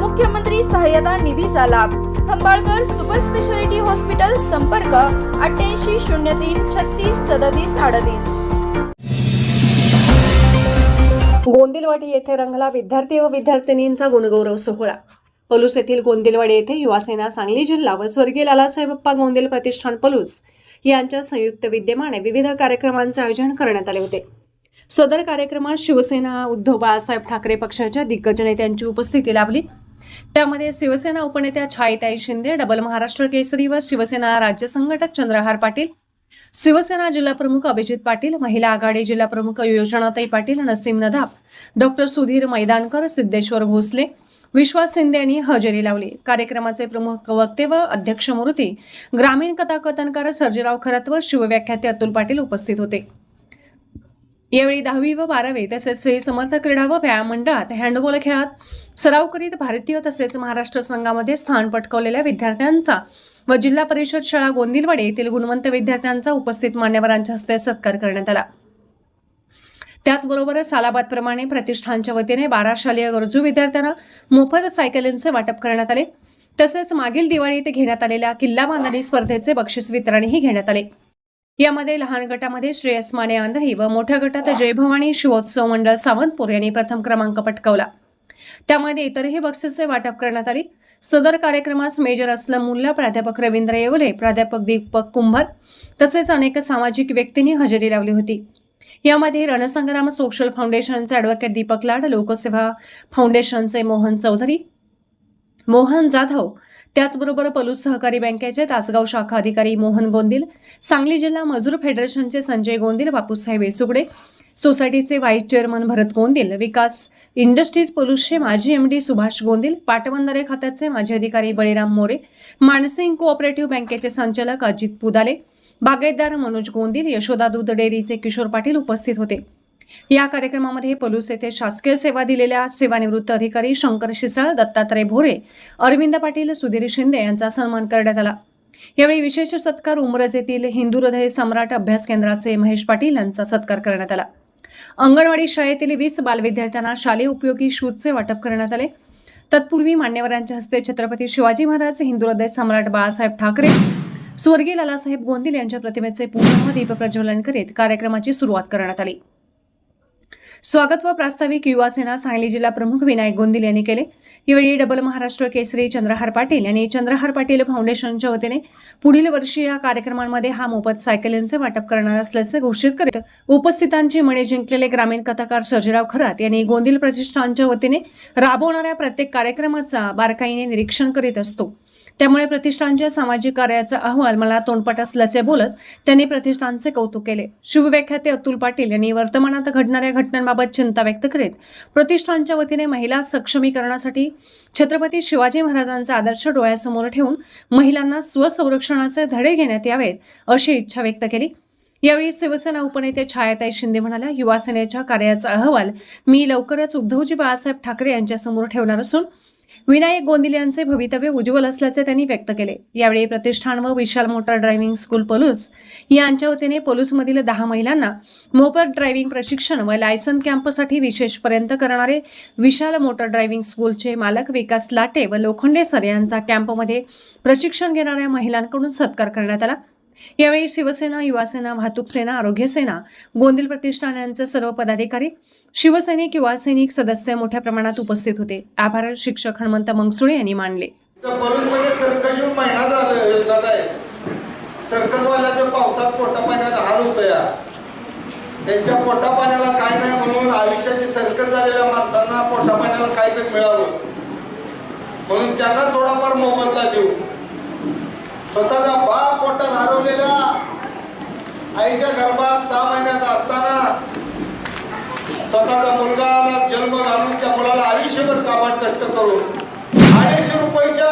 मुख्यमंत्री सहाय्यता निधीचा लाभ. खंबाळकर सुपर स्पेशालिटी हॉस्पिटल संपर्क अठ्ठ्याऐंशी शून्य तीन छत्तीस सदतीस अडतीस. गोंदिलवाडी येथे रंगला विद्यार्थी व विद्यार्थिनींचा गुणगौरव सोहळा. पलूस येथील गोंदिलवाडी येथे युवासेना सांगली जिल्हा व स्वर्गीय लालासाहेब अप्पा गोंदिल प्रतिष्ठान पलूस यांच्या संयुक्त विद्यमाने विविध कार्यक्रमांचे आयोजन करण्यात आले होते. सदर कार्यक्रमात शिवसेना उद्धव बाळासाहेब ठाकरे पक्षाच्या दिग्गज नेत्यांची उपस्थिती लाभली. त्यामध्ये शिवसेना उपनेत्या छायताई शिंदे डबल महाराष्ट्र केसरी व शिवसेना राज्य संघटक चंद्रहार पाटील शिवसेना जिल्हा प्रमुख अभिजित पाटील महिला आघाडी जिल्हा प्रमुख योजनाताई पाटील नसीम नदाब डॉक्टर सुधीर मैदानकर सिद्धेश्वर भोसले विश्वास शिंदे यांनी हजेरी लावली. कार्यक्रमाचे प्रमुख वक्ते व अध्यक्ष मूर्ती ग्रामीण कथाकथनकार सर्जेराव खरत व शिवव्याख्याते अतुल पाटील उपस्थित होते. यावेळी दहावी व बारावी तसेच श्री समर्थ क्रीडा व व्यायाम मंडळात हँडबॉल खेळात सराव करीत भारतीय तसेच महाराष्ट्र संघामध्ये स्थान पटकवलेल्या विद्यार्थ्यांचा व जिल्हा परिषद शाळा गोंदिलवाडी येथील गुणवंत विद्यार्थ्यांचा उपस्थित मान्यवरांच्या हस्ते सत्कार करण्यात आला. त्याचबरोबर सालाबादप्रमाणे प्रतिष्ठानच्या वतीने बारा शालेय गरजू विद्यार्थ्यांना मोफत सायकलींचे वाटप करण्यात आले. तसेच मागील दिवाळीत घेण्यात आलेल्या किल्ला बांधणी स्पर्धेचे बक्षीस वितरणही घेण्यात आले. यामध्ये लहान गटामध्ये श्रेयस माने आंध्री व मोठ्या गटात जयभवानी शिवोत्सव मंडळ सावंतपूर यांनी प्रथम क्रमांक पटकावला. त्यामध्ये इतरही बक्षिसे वाटप करण्यात आली. सदर कार्यक्रमास मेजर असलम मुल्ला प्राध्यापक रवींद्र येवले प्राध्यापक दीपक कुंभार तसेच अनेक सामाजिक व्यक्तींनी हजेरी लावली होती. यामध्ये रणसंग्राम सोशल फाउंडेशनचे ॲडव्होकेट दीपक लाड लोकसेवा फाउंडेशनचे मोहन चौधरी मोहन जाधव त्याचबरोबर पलूस सहकारी बँकेचे तासगाव शाखा अधिकारी मोहन गोंदिल सांगली जिल्हा मजूर फेडरेशनचे संजय गोंदिल बापूसाहेब येसुगडे सोसायटीचे vice chairman Bharat Gondil Vikas industries पोलूसचे माजी एमडी सुभाष गोंदिल पाटबंधारे खात्याचे माजी अधिकारी बळीराम मोरे मानसिंग कोऑपरेटिव्ह बँकेचे संचालक अजित पुदाले बागायतदार मनोज गोंदिल यशोदा दूध डेअरीचे किशोर पाटील उपस्थित होते. या कार्यक्रमामध्ये पलूस येथे शासकीय सेवा दिलेल्या सेवानिवृत्त अधिकारी शंकर शिसळ दत्तात्रय भोरे अरविंद पाटील सुधीर शिंदे यांचा सन्मान करण्यात आला. यावेळी विशेष सत्कार उमरज येथील हिंदू हृदय सम्राट अभ्यास केंद्राचे महेश पाटील यांचा सत्कार करण्यात आला. अंगणवाडी शाळेतील वीस बालविद्यार्थ्यांना शालेय उपयोगी शूजचे वाटप करण्यात आले. तत्पूर्वी मान्यवरांच्या हस्ते छत्रपती शिवाजी महाराज हिंदू हृदय सम्राट बाळासाहेब ठाकरे स्वर्गीय लालासाहेब गोंदिल यांच्या प्रतिमेचे पूर्ण दीप प्रज्वलन करीत कार्यक्रमाची सुरुवात करण्यात आली. स्वागत व प्रास्ताविक युवा सेना सांगली जिल्हा प्रमुख विनायक गोंदिल यांनी केले. यावेळी डबल महाराष्ट्र केसरी चंद्रहार पाटील यांनी चंद्रहार पाटील फाउंडेशनच्या वतीने पुढील वर्षी या कार्यक्रमांमध्ये हा मोफत सायकलींचे वाटप करणार असल्याचे घोषित करीत उपस्थितांची मणे जिंकलेले ग्रामीण कथाकार सर्जेराव खरात यांनी गोंदिल प्रतिष्ठानच्या वतीने राबवणाऱ्या प्रत्येक कार्यक्रमाचा बारकाईने निरीक्षण करीत असतो. त्यामुळे प्रतिष्ठानच्या सामाजिक कार्याचा अहवाल मला तोंडपट असल्याचे बोलत त्यांनी प्रतिष्ठानचे कौतुक केले. शुभव्याख्याते अतुल पाटील यांनी वर्तमानात घडणाऱ्या घटनांबाबत चिंता व्यक्त करीत प्रतिष्ठानच्या वतीने महिला सक्षमीकरणासाठी छत्रपती शिवाजी महाराजांचा आदर्श डोळ्यासमोर ठेवून महिलांना स्वसंरक्षणाचे धडे घेण्यात यावेत अशी इच्छा व्यक्त केली. यावेळी शिवसेना उपनेते छायाताई शिंदे म्हणाल्या युवा सेनेच्या कार्याचा अहवाल मी लवकरच उद्धवजी बाळासाहेब ठाकरे यांच्यासमोर ठेवणार असून विनायक गोंदिल यांचे भवितव्य उज्ज्वल असल्याचे त्यांनी व्यक्त केले. यावेळी प्रतिष्ठान व Vishal motor driving school Palus यांच्या वतीने पलूसमधील दहा महिलांना मोफत ड्रायव्हिंग प्रशिक्षण व लायसन कॅम्पसाठी विशेषपर्यंत करणारे विशाल मोटर ड्रायव्हिंग स्कूलचे मालक विकास लाटे व लोखंडे सर यांचा कॅम्पमध्ये प्रशिक्षण घेणाऱ्या महिलांकडून सत्कार करण्यात आला. यावेळी शिवसेना युवासेना वाहतूक सेना आरोग्य सेना गोंदिल प्रतिष्ठान यांचे सर्व पदाधिकारी शिवसैनिक युवा सैनिक सदस्य मोठ्या प्रमाणात उपस्थित होते. आभार शिक्षक हनुमंत मंगसुळे यांनी मानले. तर म्हणजे सर्कस पावसात पोटा पाण्यात हाल होतं या. त्यांच्या पोटा पाण्याला काय नाही म्हणून आयुष्याची सर्कस झालेल्या माणसांना पोटा पाण्याला काहीतरी मिळावं. म्हणून त्यांना थोडाफार मोबदला देऊ. स्वतःचा बाप पोटात हरवलेल्या आईच्या गर्भात सहा महिन्यात असताना स्वतःचा मुलगा जन्म घालून त्या मुलाला आयुष्यभर कामात कष्ट करून अडीचशे रुपयाच्या